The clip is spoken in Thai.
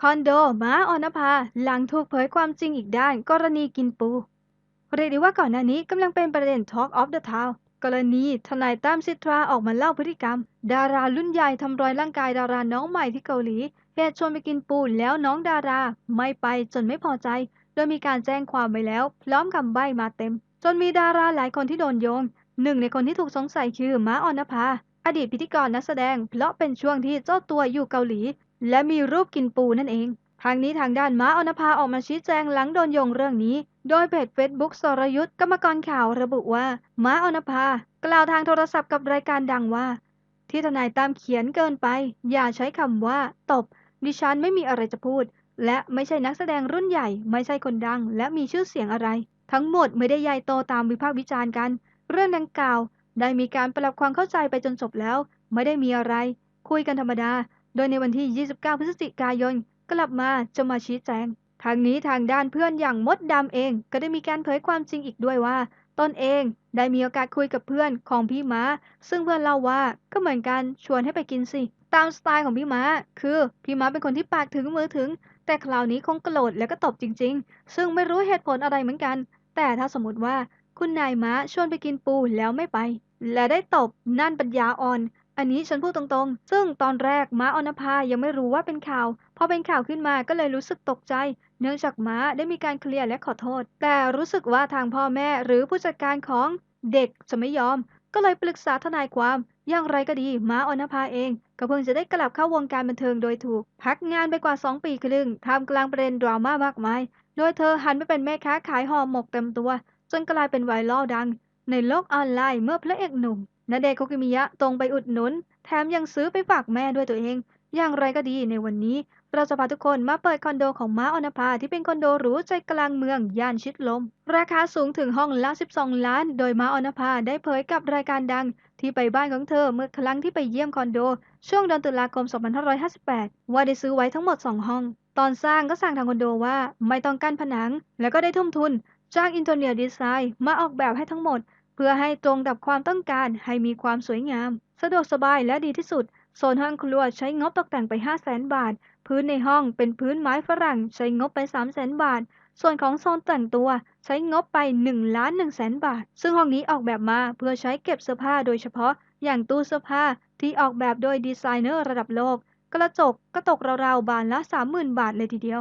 คอนโดม้าออนภาหลังถูกเผยความจริงอีกด้าน กรณีกินปู เรียกได้ว่าก่อนหน้านี้กำลังเป็นประเด็น Talk of the Town กรณีทนายตั้มสิทธาออกมาเล่าพฤติกรรม ดารารุ่นใหญ่ทำร้ายร่างกายดาราน้องใหม่ที่เกาหลีเหตุชวนไปกินปูแล้วน้องดาราไม่ไปจนไม่พอใจ โดยมีการแจ้งความไว้แล้ว พร้อมคำใบ้มาเต็ม จนมีดาราหลายคนที่โดนโยง หนึ่งในคนที่ถูกสงสัยคือม้าออนภาอดีตพิธีกรนักแสดง เพราะเป็นช่วงที่เจ้าตัวอยู่เกาหลี และมีรูปกินปูนั่นเอง ทางนี้ทางด้านม้าอนภาออกมาชี้แจงหลังโดนโยงเรื่องนี้ โดยเพจเฟซบุ๊กสรยุทธกรรมกรข่าวระบุว่า ม้าออนภากล่าวทางโทรศัพท์กับรายการดังว่า ที่ทนายตามเขียนเกินไป อย่าใช้คำว่า ตบ ดิฉันไม่มีอะไรจะพูด และไม่ใช่นักแสดงรุ่นใหญ่ ไม่ใช่คนดัง และมีชื่อเสียงอะไร ทั้งหมดไม่ได้ใหญ่โตตามวิพากษ์วิจารณ์กัน เรื่องดังกล่าว ได้มีการปรับความเข้าใจไปจนจบแล้ว ไม่ได้มีอะไร คุยกันธรรมดา โดยในวันที่ 29 พฤศจิกายน กลับมาจะมาชี้แจง ทางนี้ทางด้านเพื่อนอย่างมดดำเองก็ได้มีการเผยความจริงอีกด้วยว่า ตนเองได้มีโอกาสคุยกับเพื่อนของพี่ม้า ซึ่งเพื่อนเล่าว่าก็เหมือนกันชวนให้ไปกินสิ ตามสไตล์ของพี่ม้า คือพี่ม้าเป็นคนที่ปากถึงมือถึง แต่คราวนี้คงโกรธแล้วก็ตบจริง ๆ ซึ่งไม่รู้เหตุผลอะไรเหมือนกัน แต่ถ้าสมมติว่าคุณนายม้าชวนไปกินปูแล้วไม่ไป และได้ตบนั่นปัญญาอ่อน อันนี้ฉันพูดตรงๆ ซึ่งตอนแรกม้าอนภายังไม่รู้ว่าเป็นข่าว พอเป็นข่าวขึ้นมาก็เลยรู้สึกตกใจ เนื่องจากม้าได้มีการเคลียร์และขอโทษ แต่รู้สึกว่าทางพ่อแม่หรือผู้จัดการของเด็กจะไม่ยอม ก็เลยปรึกษาทนายความ อย่างไรก็ดีม้าออนภาเอง ก็เพิ่งจะได้กลับเข้าวงการบันเทิงโดยถูก พักงานไปกว่า 2 ปีครึ่งท่ามกลางประเด็นดราม่ามากมาย โดยเธอหันไปเป็นแม่ค้าขายห่อหมกเต็มตัว จนกลายเป็นไวรัลดัง ในโลกออนไลน์เมื่อพระเอกหนุ่ม ณเดชน์คุกิมิยะตรงไปอุดหนุน แถมยังซื้อไปฝากแม่ด้วยตัวเอง อย่างไรก็ดีในวันนี้ เราจะพาทุกคนมาเปิดคอนโดของม้าออนภาที่เป็นคอนโดหรูใจกลางเมืองย่านชิดลม ราคาสูงถึงห้องละ 12 ล้าน โดยม้าออนภาได้เผยกับรายการดัง ที่ไปบ้านของเธอเมื่อครั้งที่ไปเยี่ยมคอนโด ช่วงเดือนตุลาคม 2558 ว่าได้ซื้อไว้ทั้งหมด 2 ห้อง ตอนสร้างก็สั่งทางคอนโดว่าไม่ต้องกั้นผนัง แล้วก็ได้ทุ่มทุนจ้างอินเทอร์เนียดีไซน์มาออกแบบให้ทั้งหมด เพื่อให้ตรงกับความต้องการให้มีความสวยงาม สะดวกสบายและดีที่สุด โซนห้องครัวใช้งบตกแต่งไป 5 0 0แสนบาท พื้นในห้องเป็นพื้นไม้ฝรั่งใช้งบไป 3 0 0แสนบาท ส่วนของโซนแต่งตัวใช้งบไป1ล้าน1แสนบาท ซึ่งห้องนี้ออกแบบมาเพื่อใช้เก็บเสื้อผ้าโดยเฉพาะ อย่างตู้เสื้อผ้าที่ออกแบบโดยดีไซเนอร์ระดับโลก กระจกก็ตกราวๆบานละ 30,000 บาทเลยทีเดียว